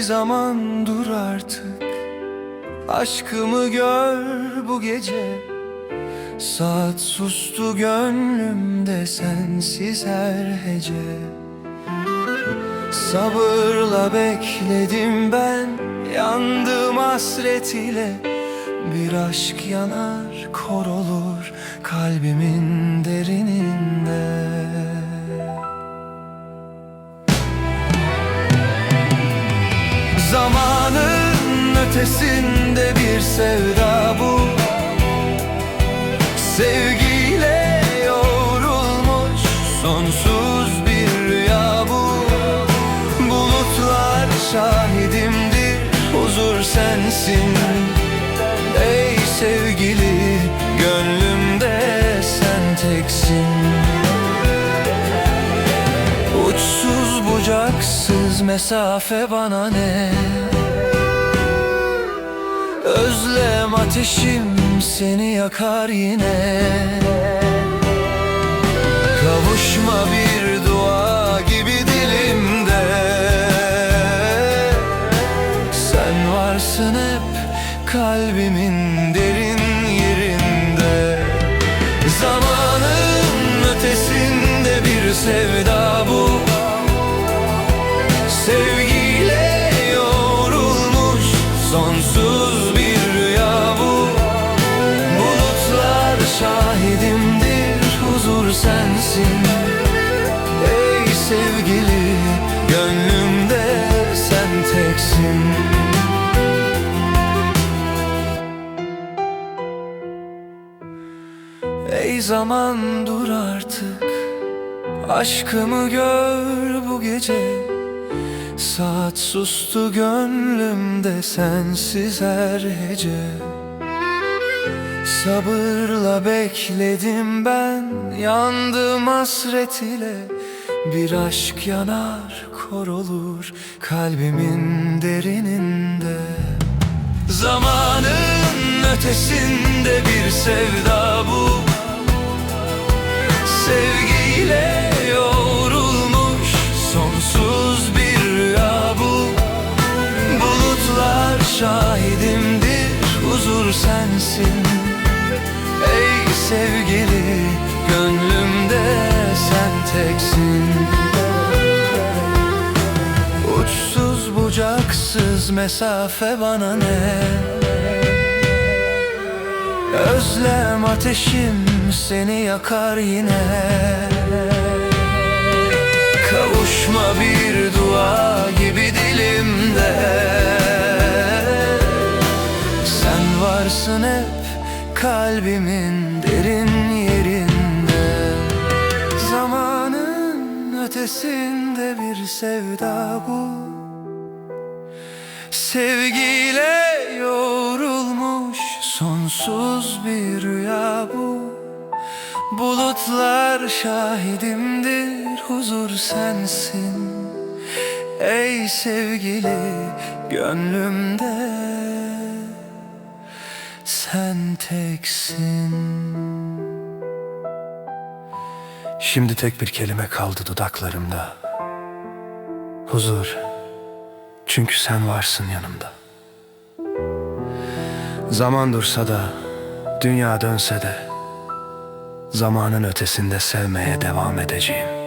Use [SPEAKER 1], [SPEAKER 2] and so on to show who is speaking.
[SPEAKER 1] Zaman dur artık. Aşkımı gör bu gece. Saat sustu gönlümde sensiz her hece. Sabırla bekledim ben Yandım hasret ile. Bir aşk yanar kor olur Kalbimin derininde ötesinde bir sevda bu. Sevgiyle yoğrulmuş sonsuz bir rüya bu. Bulutlar şahidimdir huzur sensin. Ey sevgili gönlümde sen teksin. Uçsuz bucaksız mesafe bana ne Özlem ateşim seni yakar yine. Kavuşma bir dua gibi dilimde. Sen varsın hep kalbimin Zaman dur artık. Aşkımı gör bu gece. Saat sustu gönlümde sensiz her hece. Sabırla bekledim ben Yandım hasret ile. Bir aşk yanar kor olur Kalbimin derininde. Zamanın ötesinde bir sevda sevgili gönlümde sen teksin. Uçsuz bucaksız mesafe bana ne? Özlem ateşim seni yakar yine. Kavuşma bir dua gibi dilimde. Sen varsın hep kalbimin derin yerinde Zamanın ötesinde bir sevda bu. Sevgiyle yoğrulmuş sonsuz bir rüya bu. Bulutlar şahidimdir huzur sensin. Ey sevgili gönlümde sen teksin. Şimdi tek bir kelime kaldı dudaklarımda. Huzur. Çünkü sen varsın yanımda. Zaman dursa da Dünya dönse de Zamanın ötesinde sevmeye devam edeceğim